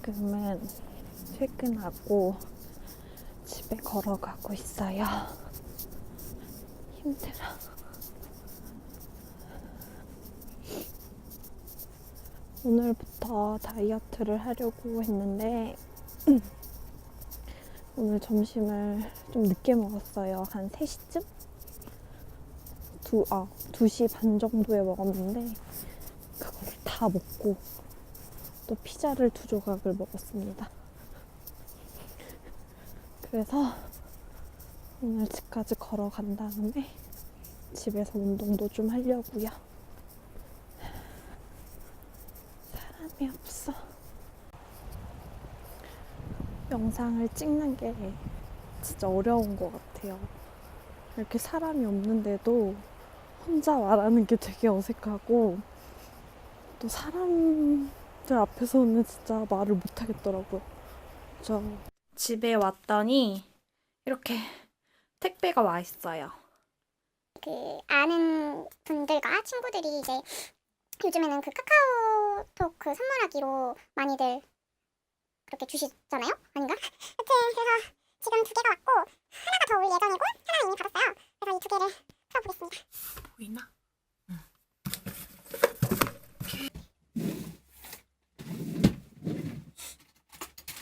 지금은 퇴근하고 집에 걸어가고 있어요. 힘들어. 오늘부터 다이어트를 하려고 했는데 오늘 점심을 좀 늦게 먹었어요. 한 3시쯤? 두, 아, 2시 반 정도에 먹었는데 그거를 다 먹고 또 피자를 두 조각을 먹었습니다. 그래서 오늘 집까지 걸어간 다음에 집에서 운동도 좀 하려고요. 사람이 없어. 영상을 찍는 게 진짜 어려운 것 같아요. 이렇게 사람이 없는데도 혼자 말하는 게 되게 어색하고 또 사람 들 앞에서는 진짜 말을 못 하겠더라고요. 저 집에 왔더니 이렇게 택배가 와 있어요. 그 아는 분들과 친구들이 이제 요즘에는 그 카카오톡 그 선물하기로 많이들 그렇게 주시잖아요? 아닌가? 하여튼 그래서 지금 두 개가 왔고 하나가 더 올 예정이고 하나는 이미 받았어요. 그래서 이 두 개를 풀어보겠습니다. 보이나?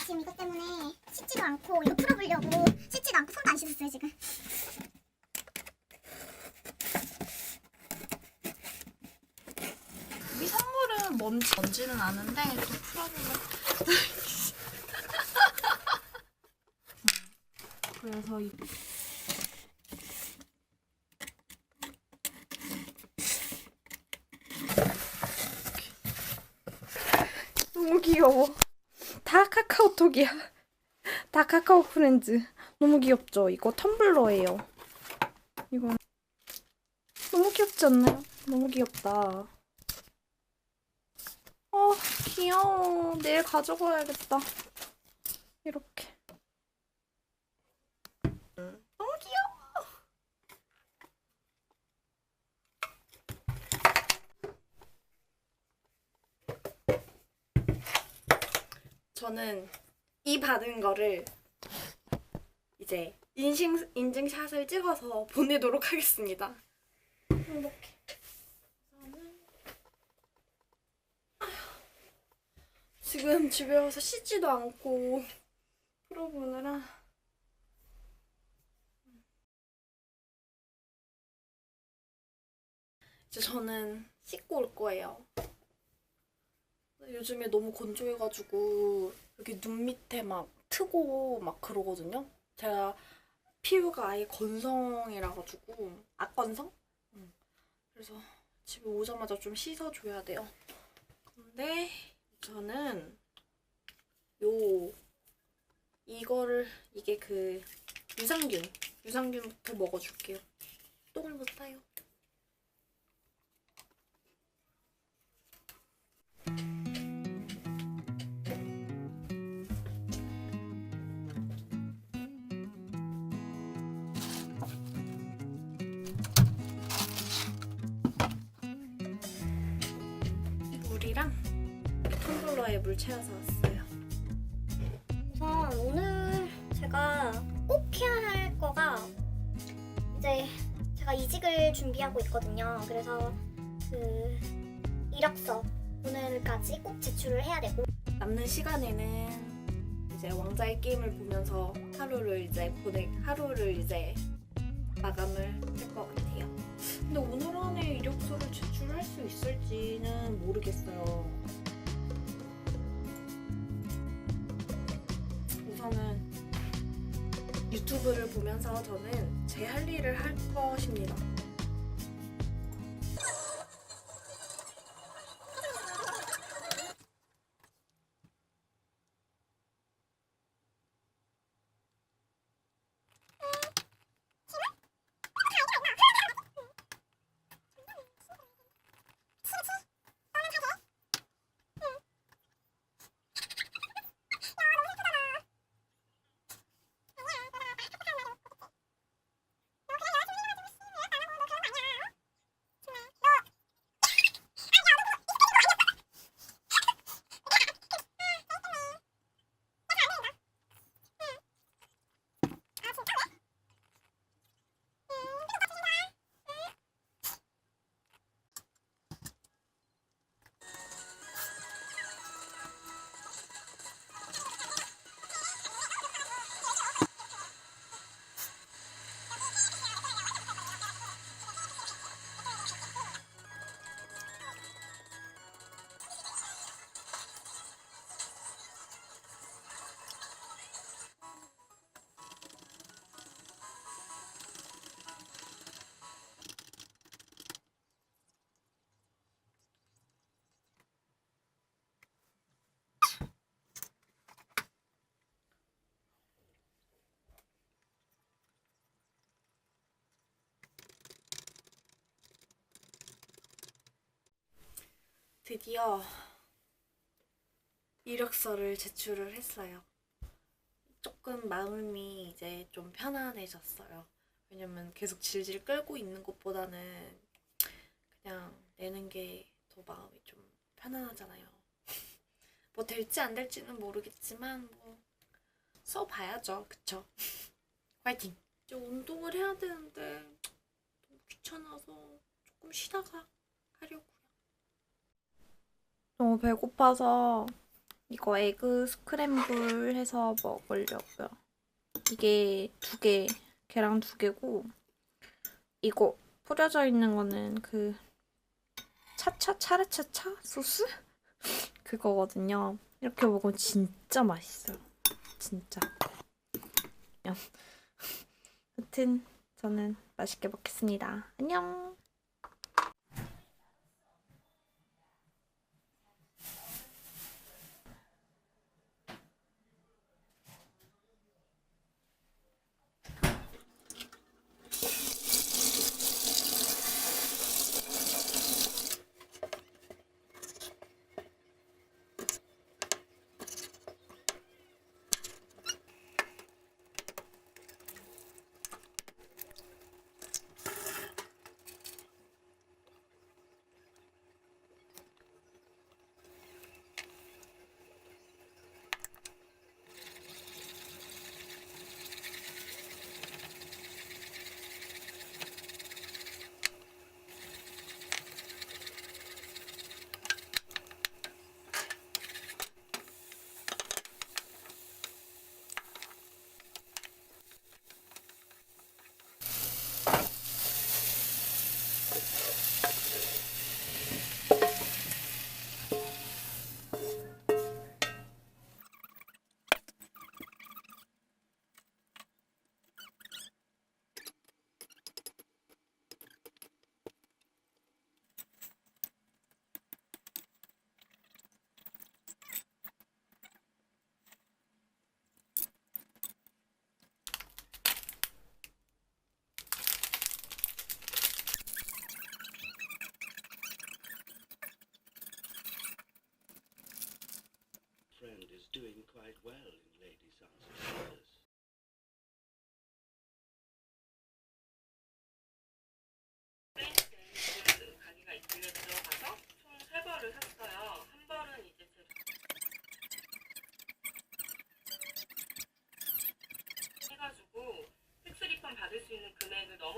지금 이것 때문에 씻지도 않고 이거 풀어보려고 씻지도 않고 손도 안 씻었어요 지금. 이 뭔지 뭔지는 아는데 또 풀어보면 그래서 이 너무 귀여워. 다 카카오톡이야. 다 카카오 프렌즈. 너무 귀엽죠? 이거 텀블러예요. 이거 너무 귀엽지 않나요? 너무 귀엽다. 어, 귀여워. 내일 가져가야겠다. 이렇게. 너무 귀여워. 저는 이 받은 거를 이제 인증, 인증샷을 찍어서 보내도록 하겠습니다. 이렇게. 저는 지금 집에 와서 씻지도 않고 풀어보느라 이제 저는 씻고 올 거예요. 요즘에 너무 건조해가지고 여기 눈 밑에 막 트고 막 그러거든요. 제가 피부가 아예 건성이라 가지고 악건성? 음. 그래서 집에 오자마자 좀 씻어줘야 돼요. 근데 저는 요 이거를 이게 그 유산균 유산균부터 먹어줄게요. 똥을 못 타요. 물 채워서 왔어요. 우선 오늘 제가 꼭 해야 할 거가 이제 제가 이직을 준비하고 있거든요. 그래서 그 이력서 오늘까지 꼭 제출을 해야 되고 남는 시간에는 이제 왕자의 게임을 보면서 하루를 이제 보내 하루를 이제 마감을 할 것 같아요. 근데 오늘 안에 이력서를 제출할 수 있을지는 모르겠어요. 유튜브를 보면서 저는 제 할 일을 할 것입니다. 드디어 이력서를 제출을 했어요. 조금 마음이 이제 좀 편안해졌어요. 왜냐면 계속 질질 끌고 있는 것보다는 그냥 내는 게 더 마음이 좀 편안하잖아요. 뭐 될지 안 될지는 모르겠지만 뭐 써봐야죠. 그쵸? 화이팅! 이제 운동을 해야 되는데 너무 귀찮아서 조금 쉬다가 하려고요. 너무 배고파서 이거 에그 스크램블 해서 먹으려고요. 이게 두 개, 계란 두 개고 이거 뿌려져 있는 거는 그 차차 차르차차 소스 그거거든요. 이렇게 먹으면 진짜 맛있어요. 진짜. 여튼 저는 맛있게 먹겠습니다. 안녕. 지고 텍스 리펀 받을 수 있는 금액을 너무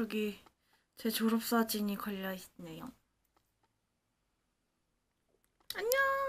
저기 제 졸업사진이 걸려 있네요. 안녕.